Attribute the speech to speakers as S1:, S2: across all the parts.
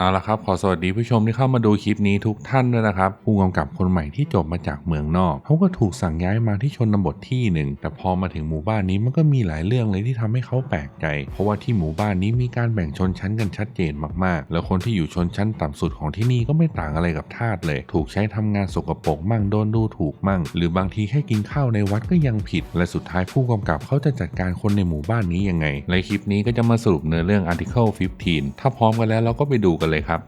S1: เอาละครับขอสวัสดีผู้ชมที่เข้ามาดูคลิปนี้ทุกท่านด้วยนะครับผู้กำกับคนใหม่ที่จบมาจากเมืองนอกเขาก็ถูกสั่งย้ายมาที่ชนบทที่หนึ่งแต่พอมาถึงหมู่บ้านนี้มันก็มีหลายเรื่องเลยที่ทำให้เขาแปลกใจ เพราะว่าที่หมู่บ้านนี้มีการแบ่งชนชั้นกันชัดเจนมากๆ แล้วคนที่อยู่ชนชั้นต่ำสุดของที่นี่ก็ไม่ต่างอะไรกับทาสเลย ถูกใช้ทำงานสกปรกมั่งโดนดูถูกมั่ง หรือบางทีแค่กินข้าวในวัดก็ยังผิด และสุดท้ายผู้กำกับเขาจะจัดการคนในหมู่บ้านนี้ยังไง ในคลิปนี้ก็จะมาสรุปเนื้อเรื่อง Article 15 ถ้าพร้อมกันแล้วเราก็ไปดูกันเลยครับ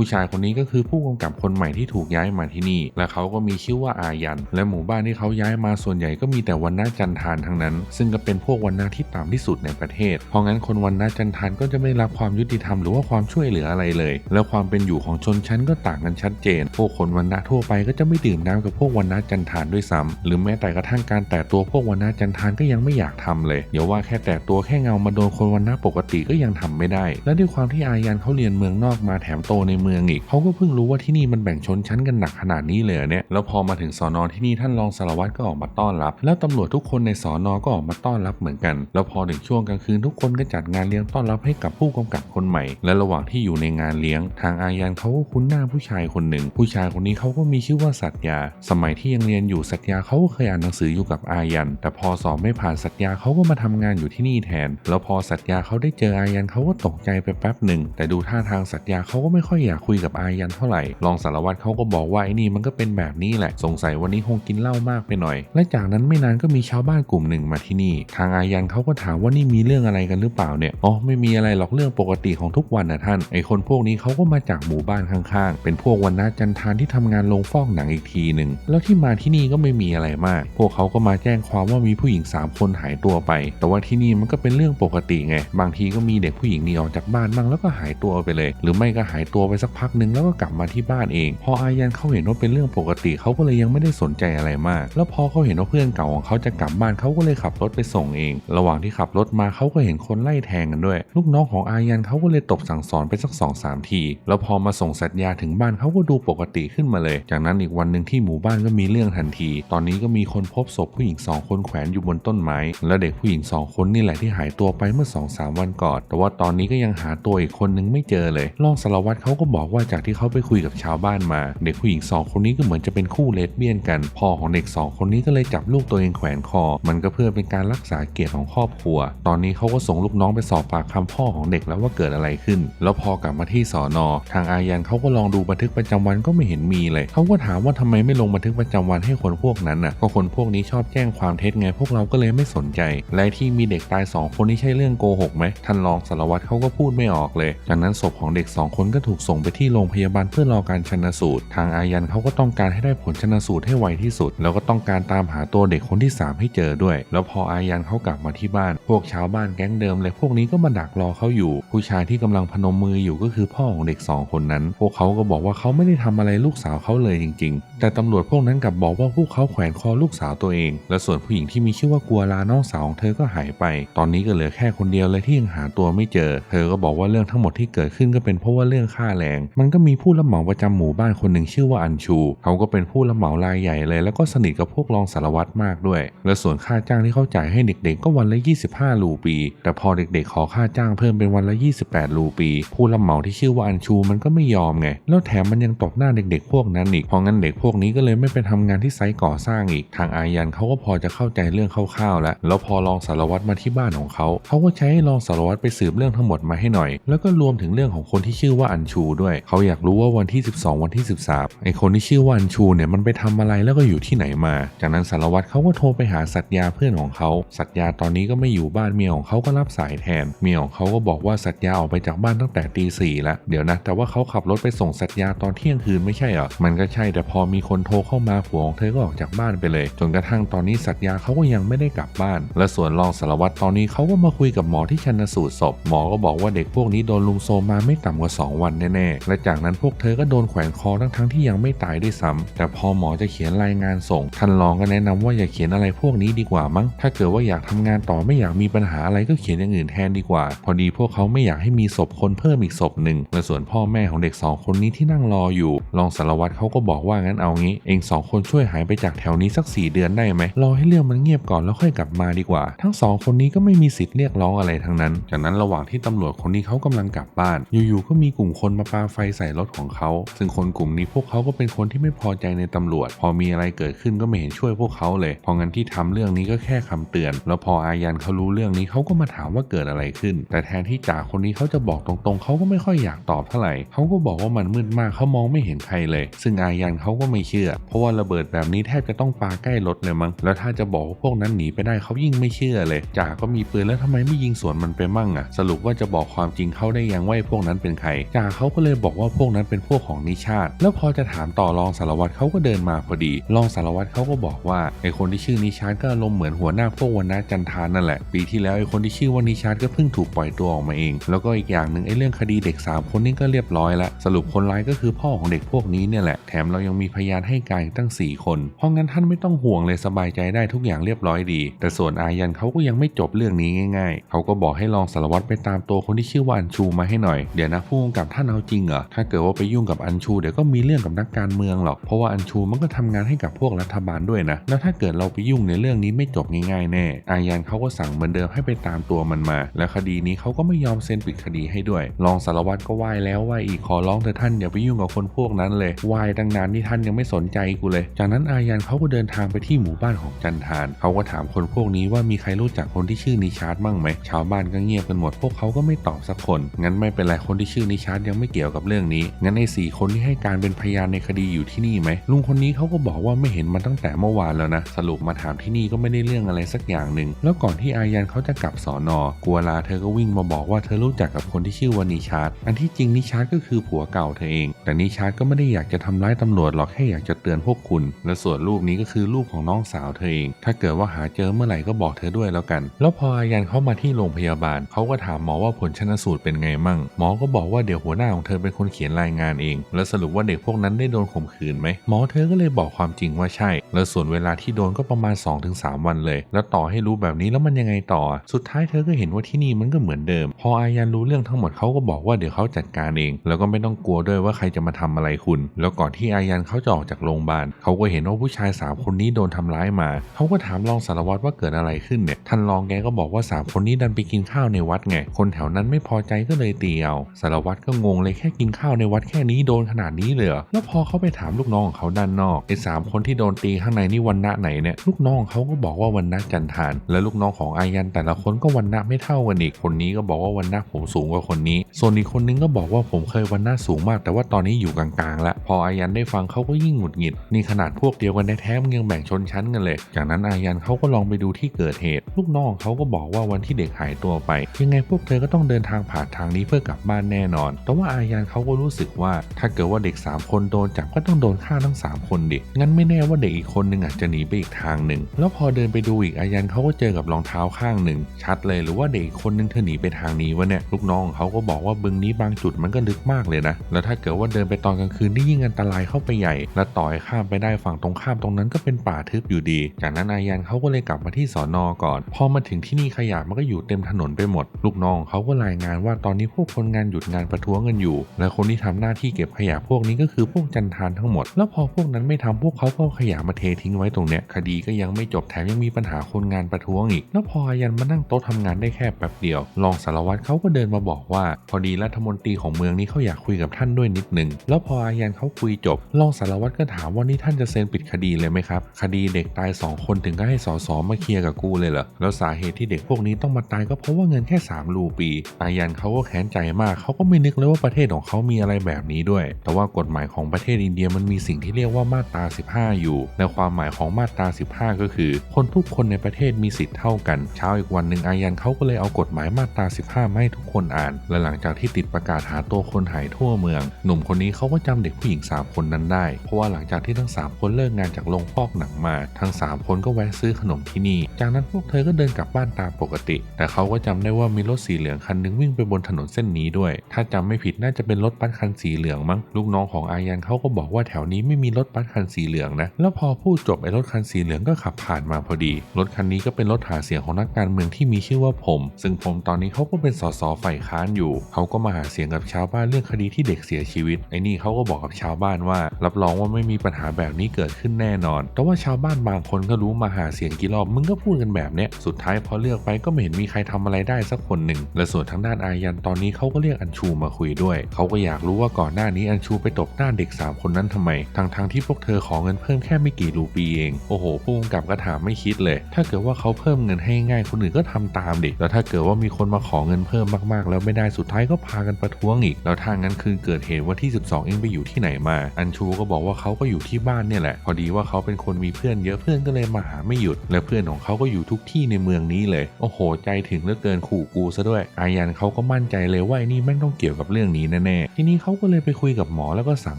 S1: ผู้ชายคนนี้ก็คือผู้กำกับคนใหม่ที่ถูกย้ายมาที่นี่ และเขาก็มีชื่อว่าอายัน และหมู่บ้านที่เขาย้ายมาส่วนใหญ่ก็มีแต่วันนาจันทานทั้งนั้น ซึ่งก็เป็นพวกวันนาที่ต่ำที่สุดในประเทศ เพราะงั้นคนวันนาจันทานก็จะไม่รับความยุติธรรมหรือว่าความช่วยเหลืออะไรเลย และความเป็นอยู่ของชนชั้นก็ต่างกันชัดเจน พวกคนวันนาทั่วไปก็จะไม่ดื่มน้ำกับพวกวันนาจันทานด้วยซ้ำหรือแม้แต่กระทั่งการแตะตัวพวกวันนาจันทานก็ยังไม่อยากทำเลยอย่าว่าแค่แตะตัวแค่เงามาโดนคนวันนาปกติก็ยังทำไม่ได้ และด้วยความที่อายันเขาเรียนเมืองนอกมาแถมโตในเมืองอีกเขาก็เพิ่งรู้ว่าที่นี่มันแบ่งชนชั้นกันหนักขนาดนี้เลยเนี่ยแล้วพอมาถึงสอนอที่นี่ท่านรองสารวัตรก็ออกมาต้อนรับ แล้วตำรวจทุกคนในสอนอก็ออกมาต้อนรับเหมือนกัน แล้วพอถึงช่วงกลางคืนทุกคนก็จัดงานเลี้ยงต้อนรับให้กับผู้กำกับคนใหม่ และระหว่างที่อยู่ในงานเลี้ยง ทางอายันเขาก็คุ้นหน้าผู้ชายคนหนึ่ง ผู้ชายคนนี้เขาก็มีชื่อว่าสัตยา สมัยที่ยังเรียนอยู่สัตยาเขาก็เคยอ่านหนังสืออยู่กับอายัน แต่พอสอบไม่ผ่านสัตยาเขาก็มาทำงานอยู่ที่นี่แทน แล้วพอสัตยาเขาได้เจออายันเขาก็ตกใจไปแป๊บหนึ่งแต่ดูท่าทางสัตยาเขาก็ไม่ค่อยอยากคุยกับอายันเท่าไหร่รองสารวัตรเขาก็บอกว่าไอ้นี่มันก็เป็นแบบนี้แหละสงสัยวันนี้คงกินเหล้ามากไปหน่อย และจากนั้นไม่นานก็มีชาวบ้านกลุ่มหนึ่งมาที่นี่ ทางอายันเขาก็ถามว่านี่มีเรื่องอะไรกันหรือเปล่าเนี่ยอ๋อไม่มีอะไรหรอกเรื่องปกติของทุกวันนะท่านไอคนพวกนี้เขาก็มาจากหมู่บ้านข้างๆ เป็นพวกวันนาจันทานที่ทำงานลงฟอกหนังอีกทีหนึ่งแล้วที่มาที่นี่ก็ไม่มีอะไรมาก พวกเขาก็มาแจ้งความว่ามีผู้หญิงสามคนหายตัวไป แต่ว่าที่นี่มันก็เป็นเรื่องปกติไงบางทีก็มีเด็กผู้หญิงหนีออกจากบ้านบ้างแล้วก็หายตัวไปเลย หรือไม่ก็หายตัวไปสักพักหนึ่งแล้วก็กลับมาที่บ้านเอง พออายันเขาเห็นว่าเป็นเรื่องปกติเขาก็เลยยังไม่ได้สนใจอะไรมาก แล้วพอเขาเห็นว่าเพื่อนเก่าของเขาจะกลับบ้านเขาก็เลยขับรถไปส่งเอง ระหว่างที่ขับรถมาเขาก็เห็นคนไล่แทงกันด้วย ลูกน้องของอายันเขาก็เลยตบสั่งสอนไปสักสองสามที แล้วพอมาส่งสัญญาถึงบ้านเขาก็ดูปกติขึ้นมาเลย จากนั้นอีกวันหนึ่งที่หมู่บ้านก็มีเรื่องทันที ตอนนี้ก็มีคนพบศพผู้หญิงสองคนแขวนอยู่บนต้นไม้ และเด็กผู้หญิงสองคนนี่แหละที่หายตัวไปเมื่อสองสามวันก่อน แต่ว่าตอนนี้ก็ยังหาตัวอีกคนนึงไม่เจอเลย รองสารวัตรเขาก็บอกว่าจากที่เขาไปคุยกับชาวบ้านมา เด็กผู้หญิงสองคนนี้ก็เหมือนจะเป็นคู่เลสเบี้ยนกัน พ่อของเด็กสองคนนี้ก็เลยจับลูกตัวเองแขวนคอ มันก็เพื่อเป็นการรักษาเกียรติของครอบครัว ตอนนี้เขาก็ส่งลูกน้องไปสอบปากคำพ่อของเด็กแล้วว่าเกิดอะไรขึ้น แล้วพอกลับมาที่สอนอทางอายันเขาก็ลองดูบันทึกประจำวันก็ไม่เห็นมีเลยเขาก็ถามว่าทำไมไม่ลงบันทึกประจำวันให้คนพวกนั้นน่ะก็คนพวกนี้ชอบแจ้งความเท็จไงพวกเราก็เลยไม่สนใจ และที่มีเด็กตายสองคนนี่ใช่เรื่องโกหกไหมท่านรองสารวัตรเขาก็พูดไม่ออกเลย จากนั้นศพของเด็กสองคนก็ถูกส่งไปที่โรงพยาบาลเพื่อรอการชันสูตร ทางอายันเขาก็ต้องการให้ได้ผลชันสูตรให้ไวที่สุด แล้วก็ต้องการตามหาตัวเด็กคนที่ 3 ให้เจอด้วย แล้วพออายันเขากลับมาที่บ้าน พวกชาวบ้านแก๊งเดิมเลยพวกนี้ก็มาดักรอเขาอยู่ ผู้ชายที่กำลังพนมมืออยู่ก็คือพ่อของเด็กสองคนนั้น พวกเขาก็บอกว่าเขาไม่ได้ทำอะไรลูกสาวเขาเลยจริง ๆ แต่ตำรวจพวกนั้นกลับบอกว่าพวกเขาแขวนคอลูกสาวตัวเอง และส่วนผู้หญิงที่มีชื่อว่ากัวลาน้องสาวของเธอก็หายไป ตอนนี้ก็เหลือแค่คนเดียวเลยที่ยังหาตัวไม่เจอ เธอก็บอกว่าเรื่องทั้งหมดที่เกิดขึ้นก็เป็นเพราะว่าเรื่องค่าแรง มันก็มีผู้รับเหมาประจำหมู่บ้านคนหนึ่งชื่อว่าอัญชู เขาก็เป็นผู้รับเหมารายใหญ่เลย แล้วก็สนิทกับพวกรองสารวัตรมากด้วย และส่วนค่าจ้างที่เขาจ่ายให้เด็กๆ ก็วันละ 25 รูปี แต่พอเด็กๆ ขอค่าจ้างเพิ่มเป็นวันละ 28 รูปี ผู้รับเหมาที่ชื่อว่าอัญชูมันก็ไม่ยอมไง แล้วแถมมันยังตบหน้าเด็กๆ พวกนั้นอีก เพราะงั้นเด็กพวกนี้ก็เลยไม่ไปทำงานที่ไซต์ก่อสร้างอีก ทางอายันเขาก็พอจะเข้าใจเรื่องคร่าวๆ แล้ว แล้วพอรองสารวัตรมาที่บ้านของเขา เขาก็ใช้ให้รองสารวัตรไปสืบเรื่องทั้งหมดมาให้หน่อย แล้วก็รวมถึงเรื่องของคนที่ชื่อว่าอัญชูด้วย เขาอยากรู้ว่าวันที่ 12 วันที่ 13ไอคนที่ชื่อว่าอัญชูเนี่ยมันไปทำอะไรแล้วก็อยู่ที่ไหนมา จากนั้นสารวัตรเขาก็โทรไปหาสัตยาเพื่อนของเขา สัตยาตอนนี้ก็ไม่อยู่บ้านเมียของเขาก็รับสายแทน เมียของเขาก็บอกว่าสัตยาออกไปจากบ้านตั้งแต่ตีสี่แล้ว เดี๋ยวนะ แต่ว่าเขาขับรถไปส่งสัตยาตอนเที่ยงคืนไม่ใช่เหรอ มันก็ใช่แต่พอมีคนโทรเข้ามาผัวของเธอก็ออกจากบ้านไปเลย จนกระทั่งตอนนี้สัตยาเขาก็ยังไม่ได้กลับบ้าน และส่วนรองสารวัตรตอนนี้เขาก็มาคุยกับหมอที่ชันสูตรศพ หมอก็บอกว่าเด็กพวกนี้โดนลุงโซมาไม่ต่ำกว่า 2 วันแน่และจากนั้นพวกเธอก็โดนแขวนคอทั้งทั้งที่ยังไม่ตายด้วยซ้ำแต่พอหมอจะเขียนรายงานส่งท่านรองก็แนะนำว่าอย่าเขียนอะไรพวกนี้ดีกว่ามั้ง ถ้าเกิดว่าอยากทำงานต่อไม่อยากมีปัญหาอะไรก็เขียนอย่างอื่นแทนดีกว่า พอดีพวกเขาไม่อยากให้มีศพคนเพิ่มอีกศพหนึ่งและส่วนพ่อแม่ของเด็กสองคนนี้ที่นั่งรออยู่รองสารวัตรเขาก็บอกว่างั้นเอางี้ เองสองคนช่วยหายไปจากแถวนี้สักสี่เดือนได้ไหมรอให้เรื่องมันเงียบก่อนแล้วค่อยกลับมาดีกว่า ทั้งสองคนนี้ก็ไม่มีสิทธิ์เรียกร้องอะไรทั้งนั้น จากนั้นระหว่างที่ตำรวจคนนี้เขากำลังกลับบ้าน อยู่ๆก็มีกลุ่มคนมาปาไฟใส่รถของเขา ซึ่งคนกลุ่มนี้พวกเขาก็เป็นคนที่ไม่พอใจในตำรวจ พอมีอะไรเกิดขึ้นก็ไม่เห็นช่วยพวกเขาเลยพราะงั้นที่ทำเรื่องนี้ก็แค่คำเตือน แล้วพออายันเขารู้เรื่องนี้เขาก็มาถามว่าเกิดอะไรขึ้น แต่แทนที่จ่าคนนี้เขาจะบอกตรงๆ เขาก็ไม่ค่อยอยากตอบเท่าไหร่เขาก็บอกว่ามันมืดมากเขามองไม่เห็นใครเลย ซึ่งอายันเขาก็ไม่เชื่อ เพราะว่าระเบิดแบบนี้แทบจะต้องปาใกล้รถเลยมั้งแล้วถ้าจะบอกว่าพวกนั้นหนีไปได้เขายิ่งไม่เชื่อเลยจ่าก็มีปืนแล้วทำไมไม่ยิงสวนมันไปมั่งอะสรุปว่าจะบอกความจริงเขาได้ยังว่าไอ้พวกนั้นเป็นใครจ่าเขาก็เลยบอกว่าพวกนั้นเป็นพวกของนิชาติ แล้วพอจะถามต่อรองสารวัตรเขาก็เดินมาพอดี รองสารวัตรเขาก็บอกว่าไอคนที่ชื่อนิชาติก็อารมณ์เหมือนหัวหน้าพวกวันนาจันทานนั่นแหละ ปีที่แล้วไอคนที่ชื่อว่านิชาติก็เพิ่งถูกปล่อยตัวออกมาเอง แล้วก็อีกอย่างหนึ่งไอเรื่องคดีเด็ก 3 คนนี้ก็เรียบร้อยแล้วสรุปคนร้ายก็คือพ่อของเด็กพวกนี้เนี่ยแหละ แถมเรายังมีพยานให้การตั้ง 4 คน เพราะงั้นท่านไม่ต้องห่วงเลยสบายใจได้ทุกอย่างเรียบร้อยดี แต่ส่วนอายันเขาก็ยังไม่จบเรื่องนี้ง่าย ๆ เขาก็บอกให้รองสารวัตรไปตามตัวคนที่ชื่อว่าอัญชูมาให้หน่อย เดี๋ยวนะผู้กำกับท่านเอาจริงเหรอถ้าเกิดว่าไปยุ่งกับอัญชูเดี๋ยวก็มีเรื่องกับนักการเมืองหรอกเพราะว่าอัญชูมันก็ทำงานให้กับพวกรัฐบาลด้วยนะแล้วถ้าเกิดเราไปยุ่งในเรื่องนี้ไม่จบง่ายๆแน่อายันเขาก็สั่งเหมือนเดิมให้ไปตามตัวมันมา และคดีนี้เขาก็ไม่ยอมเซ็นปิดคดีให้ด้วยรองสารวัตรก็ไหว้แล้วไหว้อีกขอร้องเถอท่านอย่าไปยุ่งกับคนพวกนั้นเลยไหว้ตั้งนานที่ท่านยังไม่สนใจกูเลย จากนั้นอายันเขาก็เดินทางไปที่หมู่บ้านของจันทานเขาก็ถามคนพวกนี้ว่ามีใครรู้จักคนที่ชื่อนิชาร์ดบ้างไหมชาวบ้านก็เงียบกันหมดพวกเขาก็ไม่ตอบสักคนงั้นไม่เป็นไรคนที่ชื่อนิชาร์ดยังไม่เกี่ยวกับเรื่องนี้ งั้นไอ้สี่คนที่ให้การเป็นพยานในคดีอยู่ที่นี่ไหมลุงคนนี้เขาก็บอกว่าไม่เห็นมันตั้งแต่เมื่อวานแล้วนะ สรุปมาถามที่นี่ก็ไม่ได้เรื่องอะไรสักอย่างหนึ่ง แล้วก่อนที่อายันเขาจะกลับสอนอกัวลาเธอก็วิ่งมาบอกว่าเธอรู้จักกับคนที่ชื่อว่านิชาร์ดอันที่จริงนิชาร์ดก็คือผัวเก่าเธอเอง แต่นิชาร์ดก็ไม่ได้อยากจะทำร้ายตำรวจหรอกแค่อยากจะเตือนพวกคุณ และส่วนรูปนี้ก็คือรูปของน้องสาวเธอเอง ถ้าเกิดว่าหาเจอเมื่อไหร่ก็บอกเธอด้วยแล้วกัน แล้วพออายันเข้ามาที่โรงพยาบาลเขาก็ถามหมอว่าผลชนสูตรเป็นไงมั่ง หมอก็บอกว่าเดี๋ยวหัวหน้าของเธอเป็นคนเขียนรายงานเอง แล้วสรุปว่าเด็กพวกนั้นได้โดนข่มขืนไหมหมอเธอก็เลยบอกความจริงว่าใช่ แล้วส่วนเวลาที่โดนก็ประมาณ 2-3 วันเลย แล้วต่อให้รู้แบบนี้แล้วมันยังไงต่อ สุดท้ายเธอก็เห็นว่าที่นี่มันก็เหมือนเดิม พออายันรู้เรื่องทั้งหมดเขาก็บอกว่าเดี๋ยวเขาจัดการเอง แล้วก็ไม่ต้องกลัวด้วยว่าใครจะมาทำอะไรคุณ แล้วก่อนที่อายันเขาจะออกจากโรงพยาบาลเขาก็เห็นว่าผู้ชายสามคนนี้โดนทำร้ายมาเขาก็ถามรองสารวัตรว่าเกิดอะไรขึ้นเนี่ยท่านรองแกก็บอกว่าสามคนนี้ดันไปกินข้าวในวัดไงคนแถวนั้นไม่พอใจก็เลยตีเอาสารวัตรก็งงเลยแค่กินข้าวในวัดแค่นี้โดนขนาดนี้เลยเหรอแล้วพอเขาไปถามลูกน้องของเขาด้านนอกไอ้สามคนที่โดนตีข้างในนี่วันณะไหนเนี่ยลูกน้องเขาก็บอกว่าวันณะจันทาน และลูกน้องของอายันแต่ละคนก็วันณะไม่เท่ากันอีกคนนี้ก็บอกว่าวันณะผมสูงกว่าคนนี้ ส่วนอีกคนนึงก็บอกว่าผมเคยวันณะสูงมาก แต่ว่าตอนนี้อยู่กลางๆ แล้ว พออายันได้ฟังเขาก็ยิ่งหงุดหงิดนี่ขนาดพวกเดียวกันแท้ๆมันยังแบ่งชนชั้นกันเลย จากนั้นอายันเขาก็ลองไปดูที่เกิดเหตุ ลูกน้องเขาก็บอกว่าวันที่เด็กหายตัวไป ยังไงพวกเธอก็ต้องเดินทางผ่านทางนี้เพื่อกลับบ้านแน่นอน แต่ว่าอายันเขาก็รู้สึกว่า ถ้าเกิดว่าเด็ก 3 คนโดนจับก็ต้องโดนฆ่าทั้ง 3 คนดิ งั้นไม่แน่ว่าเด็กอีกคนนึงอาจจะหนีไปอีกทางหนึ่ง แล้วพอเดินไปดูอีกอายันเขาก็เจอกับรองเท้าข้างหนึ่ง ชัดเลยหรือว่าเด็กอีกคนนึงเธอหนีไปทางนี้วะเนี่ย ลูกน้องเขาก็บอกว่าบึงนี้บางจุดมันก็ลึกมากเลยนะ แล้วถ้าเกิดว่าเดินไปตอนกลางคืนนี่ยิ่งอันตรายเข้าไปใหญ่ และต่อยข้ามไปได้ฝั่งตรงข้ามตรงนั้นก็เป็นป่าทึบอยู่ดี จากนั้นอายันเขาก็เลยกลับมาที่สอนอก่อน พอมาถึงที่นี่ขยะมันก็อยู่เต็มถนนไปหมด ลูกน้องเขาก็รายงานว่าตอนนี้พวกคนงานหยุดงานประท้วงกันอยู่และคนที่ทำหน้าที่เก็บขยะพวกนี้ก็คือพวกจันทานทั้งหมด แล้วพอพวกนั้นไม่ทำพวกเขาก็ขยะมาเททิ้งไว้ตรงเนี้ยคดีก็ยังไม่จบแถมยังมีปัญหาคนงานประท้วงอีก แล้วพออายันมานั่งโต๊ะทำงานได้แค่แป๊บเดียว รองสารวัตรเขาก็เดินมาบอกว่า พอดีรัฐมนตรีของเมืองนี้เขาอยากคุยกับท่านด้วยนิดนึงแล้วพออายันเขาคุยจบรองสารวัตรก็ถามว่านี่ท่านจะเซ็นปิดคดีเลยไหมครับ คดีเด็กตายสองคนถึงก็ให้สอสอมาเคลียร์กับกูเลยเหรอแล้วสาเหตุที่เด็กพวกนี้ต้องมาตายก็เพราะว่าเงินแค่ 3 รูปี อายันเขาก็แค้นใจมากเขาก็ไม่นึกเลยว่าประเทศของเขามีอะไรแบบนี้ด้วย แต่ว่ากฎหมายของประเทศอินเดียมันมีสิ่งที่เรียกว่ามาตรา 15 อยู่และความหมายของมาตรา 15 ก็คือ คนทุกคนในประเทศมีสิทธิ์เท่ากัน เช้าอีกวันหนึ่งอายันเขาก็เลยเอากฎหมายมาตรา 15 มาให้ทุกคนอ่าน และหลังจากที่ติดประกาศหาตัวคนหายทั่วเมือง หนุ่มคนนี้เขาก็จำเด็กผู้หญิง 3 คนนั้นได้ เพราะว่าหลังจากที่ทั้ง 3 คนเลิกงานจากโรงฟอกหนังมา ทั้ง 3 คนก็แวะซื้อขนมที่นี่ จากนั้นพวกเธอก็เดินกลับบ้านตามปกติ แต่เขาก็จำได้ว่ามีรถสีเหลืองคันหนึงวิ่งไปบนถนนเส้นนี้ด้วย ถ้าจำไม่ผิดน่าจะจะเป็นรถบัสคันสีเหลืองมั้งลูกน้องของอายันเขาก็บอกว่าแถวนี้ไม่มีรถบัสคันสีเหลืองนะแล้วพอพูดจบไอ้รถคันสีเหลืองก็ขับผ่านมาพอดี รถคันนี้ก็เป็นรถหาเสียงของนักการเมืองที่มีชื่อว่าผม ซึ่งผมตอนนี้เขาก็เป็นสสฝ่ายค้านอยู่เขาก็มาหาเสียงกับชาวบ้านเรื่องคดีที่เด็กเสียชีวิตไอ้นี่เขาก็บอกกับชาวบ้านว่า รับรองว่าไม่มีปัญหาแบบนี้เกิดขึ้นแน่นอน แต่ว่าชาวบ้านบางคนก็รู้มาหาเสียงกี่รอบมึงก็พูดกันแบบเนี้ยสุดท้ายพอเลือกไปก็ไม่เห็นมีใครทำอะไรได้สักคนหนึ่งและส่วนทางด้านอายันตอนนี้เขาก็เรียกอัญชูมาคุยด้วยเขาก็อยากรู้ว่าก่อนหน้านี้อัญชูไปตบหน้าเด็กสามคนนั้นทำไมทั้งๆที่พวกเธอขอเงินเพิ่มแค่ไม่กี่รูปีเองโอ้โหผู้กำกับก็ถามไม่คิดเลย ถ้าเกิดว่าเขาเพิ่มเงินให้ง่ายคนอื่นก็ทำตามดิแล้วถ้าเกิดว่ามีคนมาขอเงินเพิ่มมากๆ แล้วไม่ได้สุดท้ายก็พากันประท้วงอีก แล้วถ้างนั้นคืนเกิดเหตุวันที่ 12 เองไปอยู่ที่ไหนมา อัญชูก็บอกว่าเขาก็อยู่ที่บ้านเนี่ยแหละ พอดีว่าเขาเป็นคนมีเพื่อนเยอะเพื่อนก็เลยมาหาไม่หยุด และเพื่อนของเขาก็อยู่ทุกที่ในเมืองนี้เลย โอ้โห ใจถึงเหลือเกินขู่กูซะด้วย อายันเขาก็มั่นใจเลยว่าไอ้นี่แม่งต้องเกี่ยวกับเรื่องนี้แน่ๆ ทีนี้เขาก็เลยไปคุยกับหมอแล้วก็สั่ง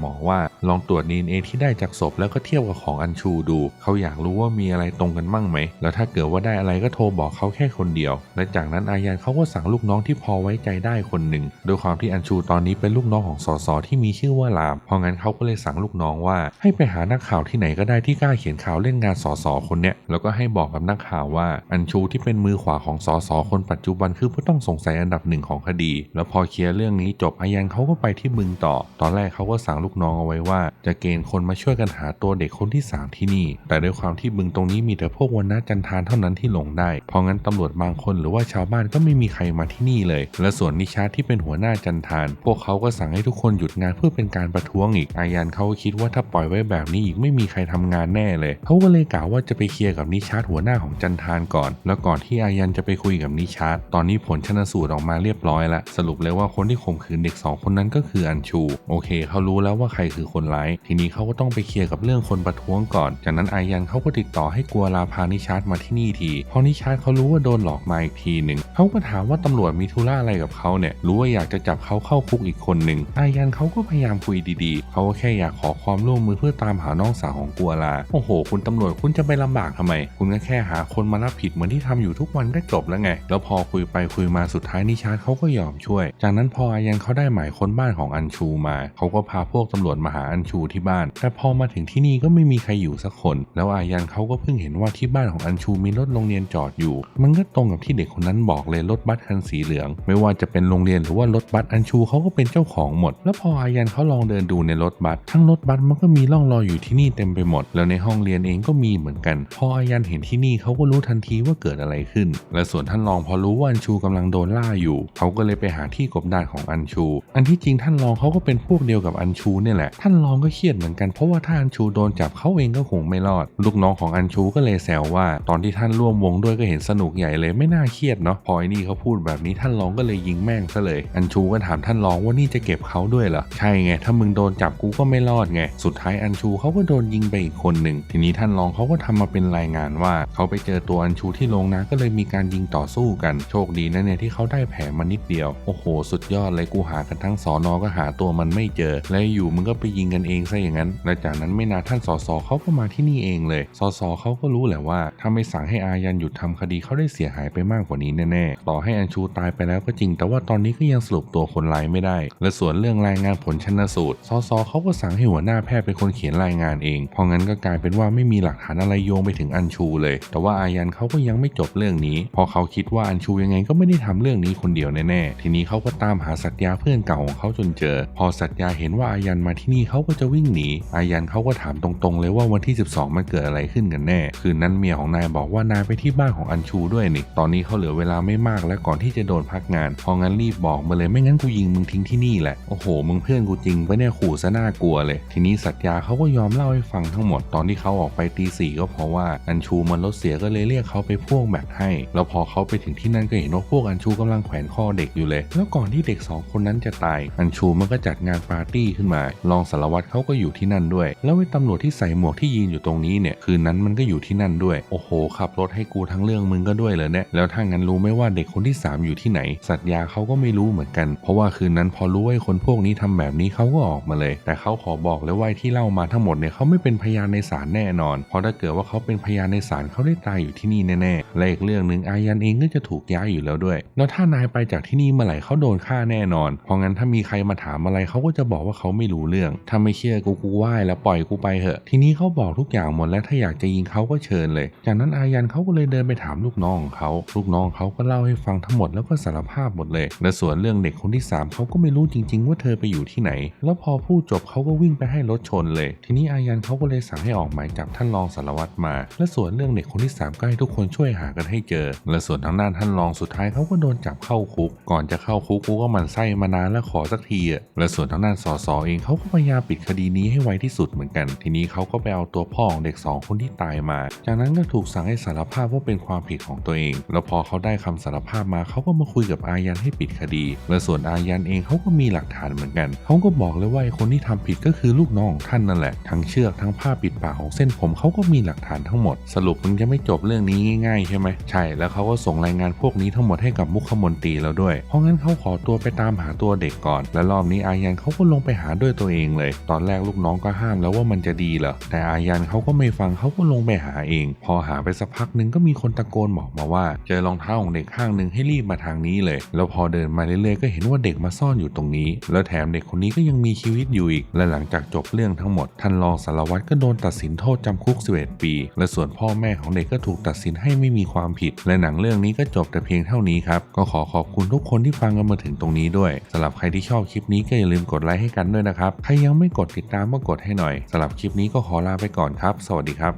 S1: หมอว่า ลองตรวจ DNA ที่ได้จากศพแล้วก็เทียบกับของอัญชูดู เขาอยากรู้ว่ามีอะไรตรงกันบ้างไหม แล้วถ้าเกิดว่าได้อะไรก็โทรบอกเขาแค่คนเดียว และจากนั้นอายันเขาก็สั่งลูกน้องที่พอไว้ใจได้คนหนึ่งโดยความที่อัญชูตอนนี้เป็นลูกน้องของสสที่มีชื่อว่าลาม เพราะงั้นเขาก็เลยสั่งลูกน้องว่า ให้ไปหานักข่าวที่ไหนก็ได้ที่กล้าเขียนข่าวเล่นงานสสคนเนี้ยแล้วก็ให้บอกกับนักข่าวว่า อัญชูที่เป็นมือขวาของสสคนปัจจุบันคือผู้ต้องสงสัยอันดับหนึ่งของคดี แล้วพอเคลียร์เรื่องนี้จบอายันเขาก็ไปที่บึงต่อ ตอนแรกเขาก็สั่งลูกน้องเอาไว้ว่า จะเกณฑ์คนมาช่วยกันหาตัวเด็กคนที่ 3 ที่นี่ แต่ด้วยความที่บึงตรงนี้มีแต่พวกวันนะจันทานเท่านั้นที่ลงได้ เพราะงั้นตำรวจบางคนหรือว่าชาวบ้านก็ไม่มีใครมาที่นี่เลย และส่วนนิชาที่เป็นหัวหน้าจันทาน พวกเขาก็สั่งให้ทุกคนหยุดงานเพื่อเป็นการประท้วงอีก อายันเขาก็คิดว่าถ้าปล่อยไว้แบบนี้อีกไม่มีใครทำงานแน่เลย เขาก็เลยกล่าวว่าจะไปเคลียร์กับนิชาหัวหน้าของจันทานก่อน แล้วก่อนที่อายันจะไปคุยกับนิชาตอนนี้ผลชนสูตรออกมาเรียบร้อยแล้วสรุปเลยว่าคนที่ข่มขืนเด็กสองคนนั้นก็คืออัญชู โอเค เขารู้แล้วว่าใครคือคนร้าย ทีนี้เขาก็ต้องไปเคลียร์กับเรื่องคนประท้วงก่อน จากนั้นอายันเขาก็ติดต่อให้กัวลาพานิชาร์ดมาที่นี่ทีพอนิชาร์ดเขารู้ว่าโดนหลอกมาอีกทีหนึ่งเขาก็ถามว่าตำรวจมีธุระอะไรกับเขาเนี่ยรู้ว่าอยากจะจับเขาเข้าคุกอีกคนหนึ่งอายันเขาก็พยายามคุยดีๆ เขาก็แค่อยากขอความร่วมมือเพื่อตามหาน้องสาวของกัวลา โอ้โห คุณตำรวจคุณจะไปลำบากทำไม คุณก็แค่หาคนมารับผิดเหมือนที่ทำอยู่ทุกวันก็จบแล้วไง แล้วพอคุยไปคุยมาสุดท้ายนิชาร์ดเขาก็ยอมช่วย จากนั้นพออายันเขาได้หมายค้นบ้านของอัญชูมา เขาก็พาพวกตำรวจมาหาอัญชูที่บ้าน แต่พอมาถึงที่นี่ก็ไม่มีใครอยู่สักคน แล้วอายันเขาก็เพิ่งเห็นว่าที่บ้านของอัญชูมีรถโรงเรียนจอดอยู่ มันก็ตรงกับที่เด็กคนนั้นบอกเลยรถบัสคันสีเหลือง ไม่ว่าจะเป็นโรงเรียนหรือว่ารถบัสอัญชูเขาก็เป็นเจ้าของหมด แล้วพออายันเขาลองเดินดูในรถบัสทั้งรถบัสมันก็มีร่องรอยอยู่ที่นี่เต็มไปหมด แล้วในห้องเรียนเองก็มีเหมือนกัน พออายันเห็นที่นี่เขาก็รู้ทันทีว่าเกิดอะไรขึ้น และส่วนท่านรองพอรู้ว่าอัญชูกำลังโดนล่าอยู่ เขาก็เลยไปหาที่กบดานของอัญชูอันที่จริงท่านรองเขาก็เป็นพวกเดียวกับอัญชูเนี่ยแหละ ท่านรองก็เครียดเหมือนกันเพราะว่าถ้าอัญชูโดนจับเขาเองก็คงไม่รอด ลูกน้องของอัญชูก็เลยแซวว่า ตอนที่ท่านร่วมวงด้วยก็เห็นสนุกใหญ่เลยไม่น่าเครียดเนาะพอไอ้นี่เขาพูดแบบนี้ท่านรองก็เลยยิงแม่งซะเลย อัญชูก็ถามท่านรองว่านี่จะเก็บเขาด้วยเหรอใช่ไงถ้ามึงโดนจับกูก็ไม่รอดไงสุดท้ายอัญชูเขาก็โดนยิงไปอีกคนหนึ่งทีนี้ท่านรองเขาก็ทำมาเป็นรายงานว่าเขาไปเจอตัวอัญชูที่โรงนะก็เลยมีการยิงต่อสู้กันโชคดีนะเนี่ยที่เขาได้แผลมานิดเดียวโอ้โห สุดยอดเลยกูหากนทั้งสอนอก็หาตัวมันไม่เจอ และอยู่มึงก็ไปยิงกันเองซะอย่างนั้น และจากนั้นไม่นานท่านสสเขาก็มาที่นี่เองเลย สสเขาก็รู้แหละว่าถ้าไม่สั่งให้อายันหยุดทำคดีเขาได้เสียหายไปมากกว่านี้แน่ๆ ต่อให้อัญชูตายไปแล้วก็จริง แต่ว่าตอนนี้ก็ยังสรุปตัวคนร้ายไม่ได้ และส่วนเรื่องรายงานผลชนสูตร สสเขาก็สั่งให้หัวหน้าแพทย์เป็นคนเขียนรายงานเอง เพราะงั้นก็กลายเป็นว่าไม่มีหลักฐานอะไรโยงไปถึงอัญชูเลย แต่ว่าอายันเขาก็ยังไม่จบเรื่องนี้เพราะเขาคิดว่าอัญชูยังไงก็ไม่ได้ทำเรื่องนี้คนเดียวแน่ๆ ทีนี้เขาก็ตามหาสัตยาเพื่อนเก่าของเขาจนเจอ พอสัตยาเห็นว่าอายันมาที่นี่เขาก็จะวิ่งหนี อายันเขาก็ถามตรงๆ เลยว่าวันที่ 12 มันเกิดอะไรขึ้นกันแน่ คืนนั้นเมียของนายบอกว่านายไปที่บ้านของอัญชูด้วยนี่ ตอนนี้เขาเหลือเวลาไม่มากแล้วก่อนที่จะโดนพักงาน พองั้นรีบบอกมาเลยไม่งั้นกูยิงมึงทิ้งที่นี่แหละ โอ้โห มึงเพื่อนกูจริงปะเนี่ยขู่ซะน่ากลัวเลย ทีนี้สัตยาเขาก็ยอมเล่าให้ฟังทั้งหมด ตอนที่เขาออกไปตีสี่ก็เพราะว่าอัญชูมันรถเสียก็เลยเรียกเขาไปพ่วงแบตให้ แล้วพอเขาไปถึงที่นั่นก็เห็นว่าพวกอัญชูกำลังแขวนคอเด็กอยู่เลย แล้วก่อนที่เด็กสองคนนั้นจะตาย อัญชูมันก็จัดงานปาร์ตี้ขึ้นมา รองสารวัตรเขาก็อยู่ที่นั่นด้วย แล้วไอ้ตำรวจที่ใส่หมวกที่ยืนอยู่ตรงนี้เนี่ย คืนนั้นมันก็อยู่ที่นั่นด้วย โอ้โห ขับรถให้กูทั้งเรื่องมึงก็ด้วยเลยเนี่ย แล้วถ้างั้นรู้ไหมว่าเด็กคนที่ 3 อยู่ที่ไหน สัตยาเขาก็ไม่รู้เหมือนกัน เพราะว่าคืนนั้นพอรู้ว่าไอ้คนพวกนี้ทำแบบนี้เขาก็ออกมาเลย แต่เขาขอบอกเลยว่าที่เล่ามาทั้งหมดเนี่ยเขาไม่เป็นพยานในศาลแน่นอน เพราะถ้าเกิดว่าเขาเป็นพยานในศาลเขาได้ตายอยู่ที่นี่แน่ๆ และอีกเรื่องหนึ่งอายันเองก็จะถูกย้ายอยู่แล้วด้วย แล้วถ้านายไปจากที่นี่เมื่อไหร่เขาโดนฆ่าแน่นอนเพราะงั้นถ้ามีใครมาถามอะไรเขาก็จะบอกว่าเขาไม่รู้เรื่องถ้าไม่เชื่อกูกูไหว้แล้วปล่อยกูไปเถอะ ทีนี้เขาบอกทุกอย่างหมดแล้วถ้าอยากจะยิงเขาก็เชิญเลย จากนั้นอายันเขาก็เลยเดินไปถามลูกน้องของเขาลูกน้องเขาก็เล่าให้ฟังทั้งหมดแล้วก็สารภาพหมดเลย และส่วนเรื่องเด็กคนที่สามเขาก็ไม่รู้จริง ๆ ว่าเธอไปอยู่ที่ไหน แล้วพอพูดจบเขาก็วิ่งไปให้รถชนเลย ทีนี้อายันเขาก็เลยสั่งให้ออกหมายจับท่านรองสารวัตรมา และส่วนเรื่องเด็กคนที่สามก็ให้ทุกคนช่วยหากันให้เจอ และส่วนทางด้านท่านรองสุดท้ายเขาก็โดนจับเข้าคุก ก่อนจะเข้าคุกกูก็มันไส้มานานแล้วขอสักทีอะและส่วนทางด้านสสเองเขาก็พยายามปิดคดีนี้ให้ไวที่สุดเหมือนกัน ทีนี้เขาก็ไปเอาตัวพ่อของเด็กสองคนที่ตายมา จากนั้นก็ถูกสั่งให้สารภาพว่าเป็นความผิดของตัวเอง แล้วพอเขาได้คำสารภาพมาเขาก็มาคุยกับอายันให้ปิดคดี และส่วนอายันเองเขาก็มีหลักฐานเหมือนกันเขาก็บอกเลยว่าไอ้คนที่ทำผิดก็คือลูกน้องของท่านนั่นแหละทั้งเชือกทั้งผ้าปิดปากของเส้นผมเขาก็มีหลักฐานทั้งหมด สรุปมันจะไม่จบเรื่องนี้ง่ายๆใช่ไหมใช่แล้วเขาก็ส่งรายงานพวกนี้ทั้งหมดให้กับมุขมนตรีแล้วด้วย เพราะงั้นเขาขอตัวไปตามหาตัวเด็กก่อน และรอบนี้อายันเขาก็ลงไปหาด้วยตัวเองเลย ตอนแรกลูกน้องก็ห้ามแล้วว่ามันจะดีเหรอแต่อายันเขาก็ไม่ฟังเขาก็ลงไปหาเอง พอหาไปสักพักหนึ่งก็มีคนตะโกนบอกมาว่า เจอรองเท้าของเด็กข้างหนึ่งให้รีบมาทางนี้เลย แล้วพอเดินมาเรื่อยๆก็เห็นว่าเด็กมาซ่อนอยู่ตรงนี้ แล้วแถมเด็กคนนี้ก็ยังมีชีวิตอยู่อีก และหลังจากจบเรื่องทั้งหมดท่านรองสารวัตรก็โดนตัดสินโทษจำคุก 11 ปี และส่วนพ่อแม่ของเด็กก็ถูกตัดสินให้ไม่มีความผิด และหนังเรื่องนี้ก็จบแต่เพียงเท่านี้ครับก็ขอขอบคุณทุกคนที่ฟังกันมาถึงตรงนี้ด้วยสำหรับใครที่ชอบคลิปนี้ก็อย่าลืมกดไลค์ให้กันด้วยนะครับ ใครยังไม่กดติดตามก็กดให้หน่อยสำหรับคลิปนี้ก็ขอลาไปก่อนครับ สวัสดีครับ